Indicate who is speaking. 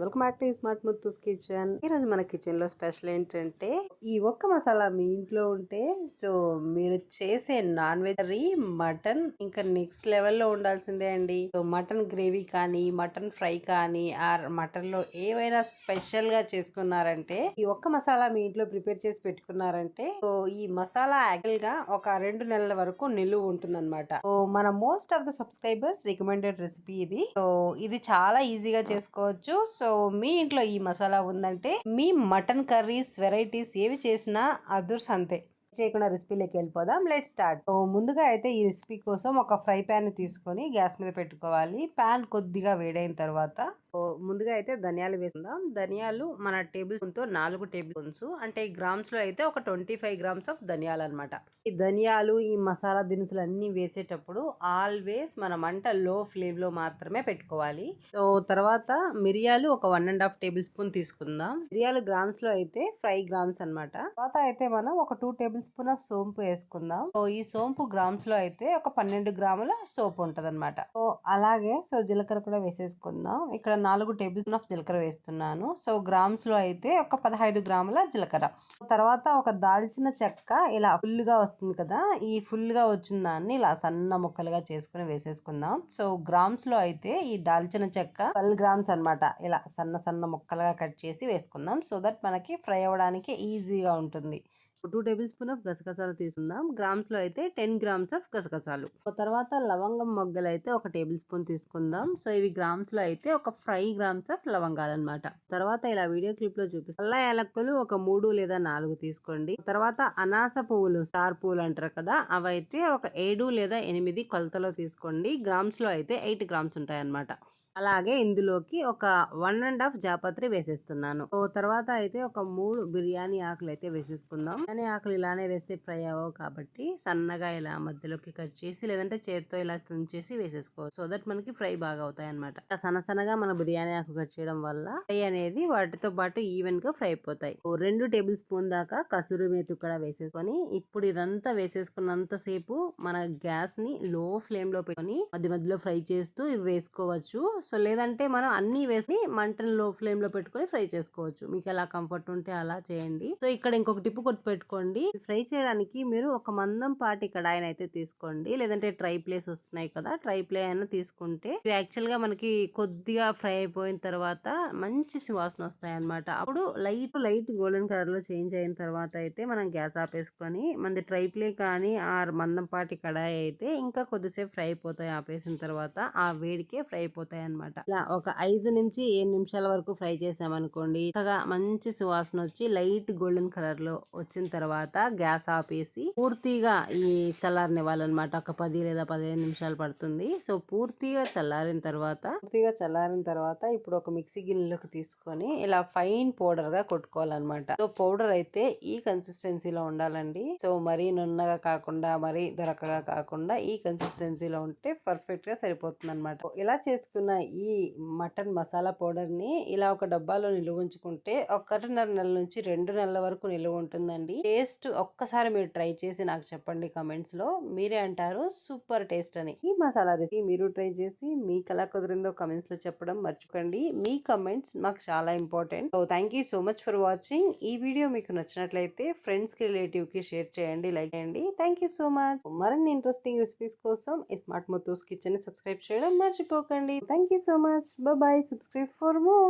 Speaker 1: Welcome back to smart Muthu's kitchen. ఈ రోజు మన కిచెన్లో స్పెషల్ ఏంటంటే ఈ ఒక్క మసాలా మీ ఇంట్లో ఉంటే సో మీరు చేసే నాన్ వెజ్ కర్రీ మటన్ ఇంకా నెక్స్ట్ లెవెల్లో ఉండాల్సిందే అండి. సో మటన్ గ్రేవీ కానీ మటన్ ఫ్రై కానీ ఆర్ మటన్లో ఏవైనా స్పెషల్గా చేసుకున్నారంటే ఈ ఒక్క మసాలా మీ ఇంట్లో ప్రిపేర్ చేసి పెట్టుకున్నారంటే సో ఈ మసాలా యాక్చువల్గా ఒక రెండు నెలల వరకు నిలువ ఉంటుందన్నమాట. సో మన most of the subscribers recommended recipe ఇది. సో ఇది చాలా ఈజీగా చేసుకోవచ్చు. సో సో మీ ఇంట్లో ఈ మసాలా ఉందంటే మీ మటన్ కర్రీస్ వెరైటీస్ ఏవి చేసినా అదుర్స్ అంతే. చేయకుండా రెసిపీలోకి వెళ్ళిపోదాం. లెట్ స్టార్ట్ సో ముందుగా అయితే ఈ రెసిపీ కోసం ఒక ఫ్రై ప్యాన్ తీసుకొని గ్యాస్ మీద పెట్టుకోవాలి. ప్యాన్ కొద్దిగా వేడైన తర్వాత ముందుగా అయితే ధనియాలు వేసుకుందాం. ధనియాలు మన టేబుల్ స్పూన్తో నాలుగు టేబుల్ స్పూన్స్ అంటే గ్రామ్స్లో అయితే ఒక ట్వంటీ ఫైవ్ గ్రామ్స్ ఆఫ్ ధనియాలు అనమాట ఈ ధనియాలు ఈ మసాలా దినుసులు అన్ని వేసేటప్పుడు ఆల్వేస్ మన మంట లో ఫ్లేమ్లో మాత్రమే పెట్టుకోవాలి. సో తర్వాత మిరియాలు ఒక one and half table spoon తీసుకుందాం. మిరియాలు గ్రామ్స్లో అయితే ఫైవ్ గ్రామ్స్ అన్నమాట. తర్వాత అయితే మనం ఒక టూ టేబుల్ స్పూన్ ఆఫ్ సోంపు వేసుకుందాం. సో ఈ సోంపు గ్రామ్స్లో అయితే ఒక పన్నెండు గ్రాముల సోపు ఉంటుంది అనమాట సో అలాగే సో జీలకర్ర కూడా వేసేసుకుందాం. ఇక్కడ నాలుగు టేబుల్ స్పూన్ ఆఫ్ జీలకర్ర వేస్తున్నాను. సో గ్రామ్స్లో అయితే ఒక పదహైదు గ్రాముల జీలకర్ర. తర్వాత ఒక దాల్చిన చెక్క ఇలా ఫుల్గా వస్తుంది కదా ఈ ఫుల్గా వచ్చిన దాన్ని ఇలా సన్న ముక్కలుగా చేసుకుని వేసేసుకుందాం. సో గ్రామ్స్లో అయితే ఈ దాల్చిన చెక్క ట్వెల్వ్ గ్రామ్స్ అన్నమాట. ఇలా సన్న సన్న ముక్కలుగా కట్ చేసి వేసుకుందాం. సో దట్ మనకి ఫ్రై అవ్వడానికి ఈజీగా ఉంటుంది. టూ టేబుల్ స్పూన్ ఆఫ్ గసగసాలు తీసుకుందాం. గ్రామ్స్లో అయితే టెన్ గ్రామ్స్ ఆఫ్ గసగసాలు. తర్వాత లవంగం మొగ్గలు అయితే ఒక టేబుల్ స్పూన్ తీసుకుందాం. సో ఇవి గ్రామ్స్లో అయితే ఒక ఫైవ్ గ్రామ్స్ ఆఫ్ లవంగాలు అనమాట తర్వాత ఇలా వీడియో క్లిప్లో చూపిస్తాం అల్లా యాలక్కులు ఒక మూడు లేదా నాలుగు తీసుకోండి. తర్వాత అనాస పువ్వులు స్టార్ పువ్వులు అంటారు కదా అవైతే ఒక ఏడు లేదా ఎనిమిది కొలతలో తీసుకోండి. గ్రామ్స్లో అయితే ఎయిట్ గ్రామ్స్ ఉంటాయి అన్నమాట అలాగే ఇందులోకి ఒక వన్ అండ్ హాఫ్ జాపత్రి వేసేస్తున్నాను. ఓ తర్వాత అయితే ఒక మూడు బిర్యానీ ఆకులు అయితే వేసేసుకుందాం. బిర్యానీ ఆకులు ఇలానే వేస్తే ఫ్రై అవ్వవు కాబట్టి సన్నగా ఇలా మధ్యలోకి కట్ చేసి లేదంటే చేత్తో ఇలా తుంచేసి వేసేసుకోవచ్చు. సో దట్ మనకి ఫ్రై బాగా అవుతాయి అనమాట సన్న సన్నగా మన బిర్యానీ ఆకు కట్ చేయడం వల్ల ఫ్రై అనేది వాటితో పాటు ఈవెన్గా ఫ్రై అయిపోతాయి. ఓ రెండు టేబుల్ స్పూన్ దాకా కసూరి మేతి కూడా వేసేసుకొని ఇప్పుడు ఇదంతా వేసేసుకున్నంత సేపు మన గ్యాస్ని లో ఫ్లేమ్లో పెట్టుకొని మధ్య మధ్యలో ఫ్రై చేస్తూ ఇవి వేసుకోవచ్చు. సో లేదంటే మనం అన్ని వేసి మంటను లో ఫ్లేమ్లో పెట్టుకొని ఫ్రై చేసుకోవచ్చు. మీకు ఎలా కంఫర్ట్ ఉంటే అలా చేయండి. సో ఇక్కడ ఇంకొక టిప్పు కొట్టి పెట్టుకోండి. ఫ్రై చేయడానికి మీరు ఒక మందం పాటి కడాయిని అయితే తీసుకోండి. లేదంటే ట్రై ప్లేస్ వస్తున్నాయి కదా ట్రై ప్లే అయినా తీసుకుంటే యాక్చువల్గా మనకి కొద్దిగా ఫ్రై అయిపోయిన తర్వాత మంచి సువాసన వస్తాయి అనమాట అప్పుడు లైట్ లైట్ గోల్డెన్ కలర్లో చేంజ్ అయిన తర్వాత అయితే మనం గ్యాస్ ఆపేసుకొని మనది ట్రై ప్లే కానీ ఆ మందం పాటి కడాయి అయితే ఇంకా కొద్దిసేపు ఫ్రై అయిపోతాయి. ఆపేసిన తర్వాత ఆ వేడికే ఫ్రై అయిపోతాయి అనమాట ఇలా ఒక ఐదు నుంచి ఏడు నిమిషాల వరకు ఫ్రై చేసామనుకోండి చక్కగా మంచి సువాసన వచ్చి లైట్ గోల్డెన్ కలర్లో వచ్చిన తర్వాత గ్యాస్ ఆపేసి పూర్తిగా ఈ చల్లారనివ్వాలన్నమాట. ఒక పది లేదా పదిహేను నిమిషాలు పడుతుంది. సో పూర్తిగా చల్లారిన తర్వాత పూర్తిగా చల్లారిన తర్వాత ఇప్పుడు ఒక మిక్సీ గిన్నెలోకి తీసుకొని ఇలా ఫైన్ పౌడర్గా కొట్టుకోవాలన్నమాట. సో పౌడర్ అయితే ఈ కన్సిస్టెన్సీలో ఉండాలండి. సో మరీ నున్నగా కాకుండా మరీ దొరకగా కాకుండా ఈ కన్సిస్టెన్సీలో ఉంటే పర్ఫెక్ట్గా సరిపోతుంది అనమాట ఇలా చేసుకున్న ఈ మటన్ మసాలా పౌడర్ని ఇలా ఒక డబ్బాలో నిలువ ఉంచుకుంటే ఒకటిన్నర నెల నుంచి రెండు నెలల వరకు నిలువ ఉంటుందండి. టేస్ట్ ఒక్కసారి మీరు ట్రై చేసి నాకు చెప్పండి కమెంట్స్లో మీరే అంటారు సూపర్ టేస్ట్ అని. ఈ మసాలా రెసిపీ మీరు ట్రై చేసి మీకు ఎలా కుదిరిందో కమెంట్స్లో చెప్పడం మర్చిపోకండి. మీ కమెంట్స్ మాకు చాలా important. So thank you so much for watching. ఈ వీడియో మీకు నచ్చినట్లయితే ఫ్రెండ్స్కి రిలేటివ్కి షేర్ చేయండి లైక్ చేయండి. Thank you so much. మరిన్ని ఇంట్రెస్టింగ్ రెసిపీస్ కోసం ఈ స్మార్ట్ మొత్తోస్ కిచెన్ సబ్స్క్రైబ్ చేయడం మర్చిపోకండి. Thank Thank you so much. Bye bye. Subscribe for more.